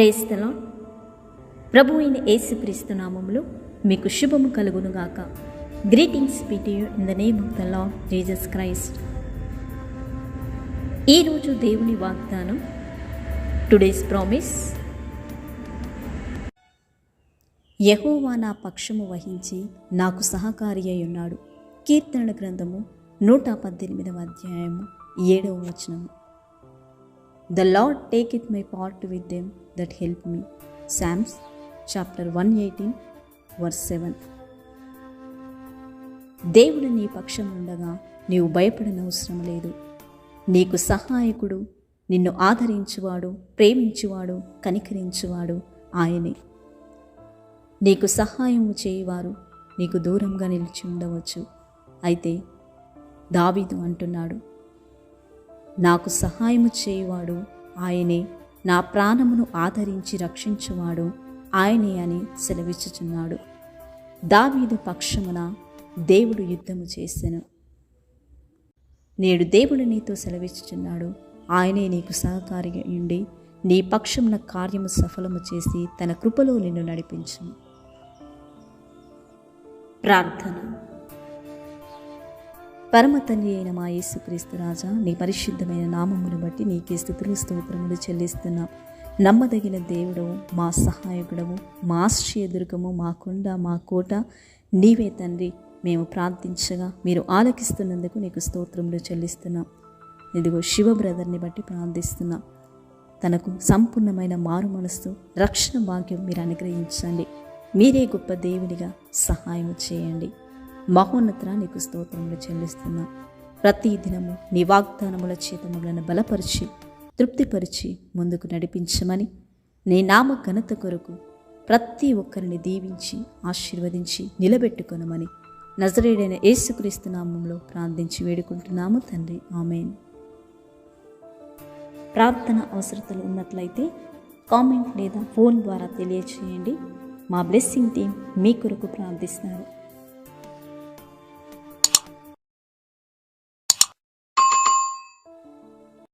ప్రేస్తలో ప్రభు అయిన యేసుక్రీస్తు నామములో మీకు శుభము కలుగునుగాక. Greetings పిటియు in the name of the Lord Jesus Christ ఈరోజు దేవుని వాగ్దానం టుడేస్ ప్రామిస్ యహోవా నా పక్షము వహించి నాకు సహకారి అయి ఉన్నాడు కీర్తనల గ్రంథము నూట పద్దెనిమిదవ అధ్యాయము ఏడవ వచనము. The Lord take it my part with them that help me psalms chapter one eighteen verse seven దేవుడు నీ పక్షం ఉండగా నీవు భయపడనవసరం లేదు. నీకు సహాయకుడు నిన్ను ఆదరించువాడు ప్రేమించువాడు కనికరించువాడు ఆయనే. నీకు సహాయము చేయవారు నీకు దూరంగా నిలిచి ఉండవచ్చు. అయితే దావీదు అంటున్నాడు నాకు సహాయము చేయువాడు ఆయనే. నా ప్రాణమును ఆదరించి రక్షించువాడు ఆయనే అని సెలవిచ్చుచున్నాడు. దావీదు పక్షమున దేవుడు యుద్ధము చేసెను. నేడు దేవుడు నీతో సెలవిచ్చుచున్నాడు. ఆయనే నీకు సహకారి ఉండి నీ పక్షమున కార్యము సఫలము చేసి తన కృపలో నిన్ను నడిపించును ప్రార్థన. పరమ తండ్రి అయిన మా యేసుక్రీస్తు రాజా నీ పరిశుద్ధమైన నామమును బట్టి నీకే స్థుతులు స్తోత్రములు చెల్లిస్తున్నాం. నమ్మదగిన దేవుడవు మా సహాయకుడము మా ఆశ్చర్యదుర్గము మా కొండ మా కోట. నీవే తండ్రి మేము ప్రార్థించగా మీరు ఆలకిస్తున్నందుకు నీకు స్తోత్రములు చెల్లిస్తున్నాం. ఇదిగో శివ బ్రదర్ని బట్టి ప్రార్థిస్తున్నాం. తనకు సంపూర్ణమైన మారు మనస్సు రక్షణ భాగ్యం మీరు అనుగ్రహించండి. మీరే గొప్ప దేవునిగా సహాయం చేయండి. మహోన్నత నీకు స్తోత్రములు చెల్లిస్తున్నా. ప్రతి దినము నీ వాగ్దానముల చేత బలపరిచి తృప్తిపరిచి ముందుకు నడిపించమని నీ నామ ఘనత కొరకు ప్రతి ఒక్కరిని దీవించి ఆశీర్వదించి నిలబెట్టుకొనమని నజరేడైన యేసుక్రీస్తు నామంలో ప్రార్థించి వేడుకుంటున్నాము తండ్రి. ఆమెన్. ప్రార్థన అవసరతలు ఉన్నట్లయితే కామెంట్ లేదా ఫోన్ ద్వారా తెలియచేయండి. మా బ్లెస్సింగ్ టీం మీ కొరకు ప్రార్థిస్తారు.